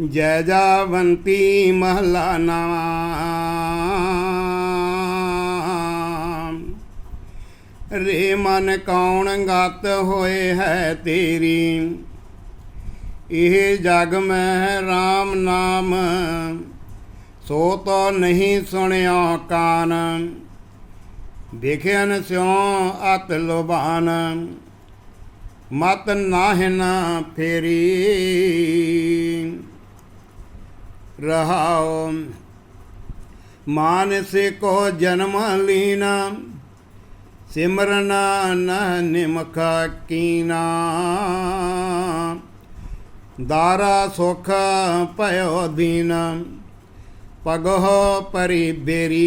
ਜੈ ਜਾਵੰਤੀ ਮਹਲਾ ਨਾਮ। ਰੇ ਮਨ ਕੌਣ ਗਤ ਹੋਏ ਹੈ ਤੇਰੀ। ਇਹ ਜਗ ਮੈਂ RAM ਨਾਮ। ਸੋ ਤੋ ਨਹੀਂ ਸੁਣਿਆ ਕਾਨ। ਦੇਖਿਆਨ ਸਿਉ ਅਤ ਲੋਬਾਨ ਮਤ ਨਾਹਿਨ ਫੇਰੀ। ਰਹਾਉ ਮਾਨਸ ਕੋ ਜਨਮ ਲੀਨਾ, ਸਿਮਰਨ ਨ ਨਿਮਖ ਕੀਨਾ। ਦਾਰਾ ਸੁਖ ਭਇਓ ਦੀਨ ਪਗਹੁ ਪਰੀ ਬੇਰੀ।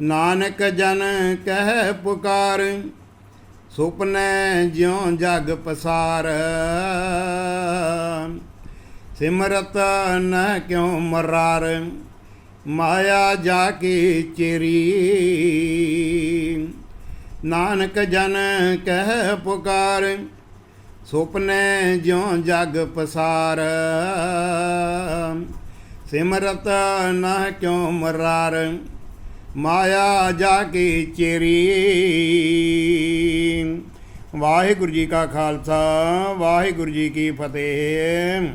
ਨਾਨਕ ਜਨ ਕਹਿ ਪੁਕਾਰ, ਸੁਪਨੇ ਜਿਉ ਜਗ ਪਸਾਰ। ਸਿਮਰਤ ਨ ਕਿਉ ਮਰਾਰ? ਮਾਇਆ ਜਾ ਕੇ ਚੇਰੀ? ਨਾਨਕ ਜਨ ਕਹਿ ਪੁਕਾਰ, ਸੁਪਨੇ ਜਿਉ ਜਗ ਪਸਾਰ। ਸਿਮਰਤ ਨਾ ਕਿਉ ਮਰਾਰ? ਮਾਇਆ ਜਾ ਕੇ ਚੇਰੀ? ਵਾਹਿਗੁਰੂ ਜੀ ਕਾ ਖਾਲਸਾ, ਵਾਹਿਗੁਰੂ ਜੀ ਕੀ ਫਤਿਹ।